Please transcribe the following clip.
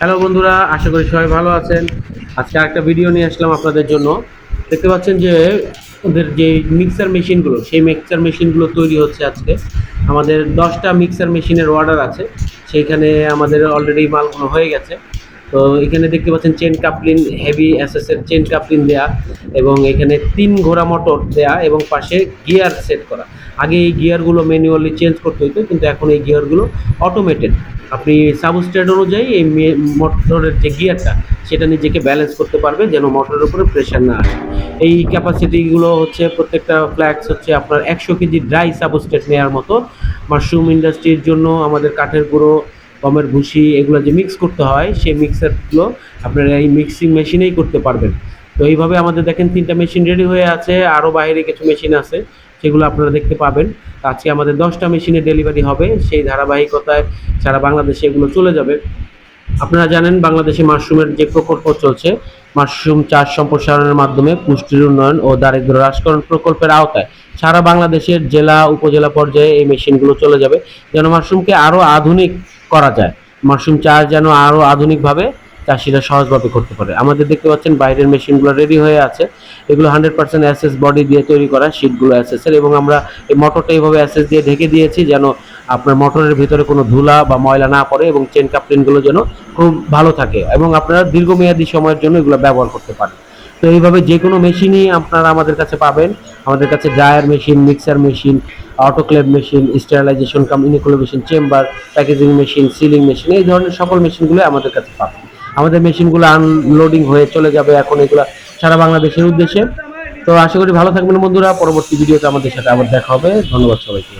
Hello বন্ধুরা, আশা করি সবাই ভালো আছেন। আজকে আরেকটা ভিডিও নিয়ে আসলাম আপনাদের জন্য। দেখতে পাচ্ছেন যে ওদের যে মিক্সার মেশিনগুলো সেই মিক্সার মেশিনগুলো তৈরি হচ্ছে আজকে। আমাদের দশটা মিক্সার মেশিনের অর্ডার আছে। সেইখানে আমাদের অলরেডি মালগুলো হয়ে গেছে। তো এখানে দেখতে পাচ্ছেন চেন কাপলিন হেভি এসএসের চেন কাপলিন দেয়া এবং এখানে তিন ঘোড়া মোটর দেয়া এবং পাশে গিয়ার সেট করা। আগে এই গিয়ারগুলো ম্যানুয়ালি চেঞ্জ করতে হতো কিন্তু এখন এই গিয়ারগুলো অটোমেটেড আপনি সাবস্ট্রেট অনুযায়ী এই মোটরের যে গিয়ারটা সেটা নিজেকে ব্যালেন্স করতে পারবে যেন মোটরের উপরে প্রেশার না আসে। এই ক্যাপাসিটিগুলো হচ্ছে প্রত্যেকটা ফ্ল্যাক্স হচ্ছে আপনার একশো কেজি ড্রাই সাবস্ট্রেট নেওয়ার মতো। মাশরুম ইন্ডাস্ট্রির জন্য আমাদের কাঠের গুঁড়ো গমের ভুসি এগুলো যে মিক্স করতে হয়, সেই মিক্সারগুলো আপনারা এই মিক্সিং মেশিনেই করতে পারবেন। তো এইভাবে আমাদের দেখেন তিনটা মেশিন রেডি হয়ে আছে আরও বাইরে কিছু মেশিন আছে, সেগুলো আপনারা দেখতে পাবেন। আজকে আমাদের দশটা মেশিনে ডেলিভারি হবে, সেই ধারাবাহিকতায় সারা বাংলাদেশে এগুলো চলে যাবে। আপনারা জানেন বাংলাদেশে মাশরুমের যে প্রকল্প চলছে, মাশরুম চাষ সম্প্রসারণের মাধ্যমে পুষ্টির উন্নয়ন ও দারিদ্র হ্রাসকরণ প্রকল্পের আওতায় সারা বাংলাদেশের জেলা, উপজেলা পর্যায়ে এই মেশিনগুলো চলে যাবে। যেন মাশরুমকে আরও আধুনিক করা যায়। মাশরুম চাষ যেন আরও আধুনিকভাবে চাষিরা সহজভাবে করতে পারে। আমাদের দেখতে পাচ্ছেন বাইরের মেশিনগুলো রেডি হয়ে আছে। এগুলো হান্ড্রেড পার্সেন্ট অ্যাসেস বডি দিয়ে তৈরি করা শীটগুলো অ্যাসেসের এবং আমরা এই মোটরটা এইভাবে অ্যাসেস দিয়ে ঢেকে দিয়েছি যেন আপনার মোটরের ভিতরে কোনো ধুলা বা ময়লা না পড়ে এবং চেন কাপলিনগুলো যেন খুব ভালো থাকে এবং আপনারা দীর্ঘমেয়াদী সময়ের জন্য এগুলো ব্যবহার করতে পারেন। তো এইভাবে যে কোনো মেশিনই আপনারা আমাদের কাছে পাবেন। আমাদের কাছে dryer machine mixer machine autoclave machine sterilization cum inoculation chamber packaging machine sealing machine এই ধরনের সকল মেশিনগুলো আমাদের কাছে পাবে। আমাদের মেশিনগুলো আনলোডিং হয়ে চলে যাবে এখন এগুলো সারা বাংলাদেশের উদ্দেশ্যে। তো আশা করি ভালো থাকবেন বন্ধুরা, পরবর্তী ভিডিওতে আমাদের সাথে আবার দেখা হবে। ধন্যবাদ সবাইকে।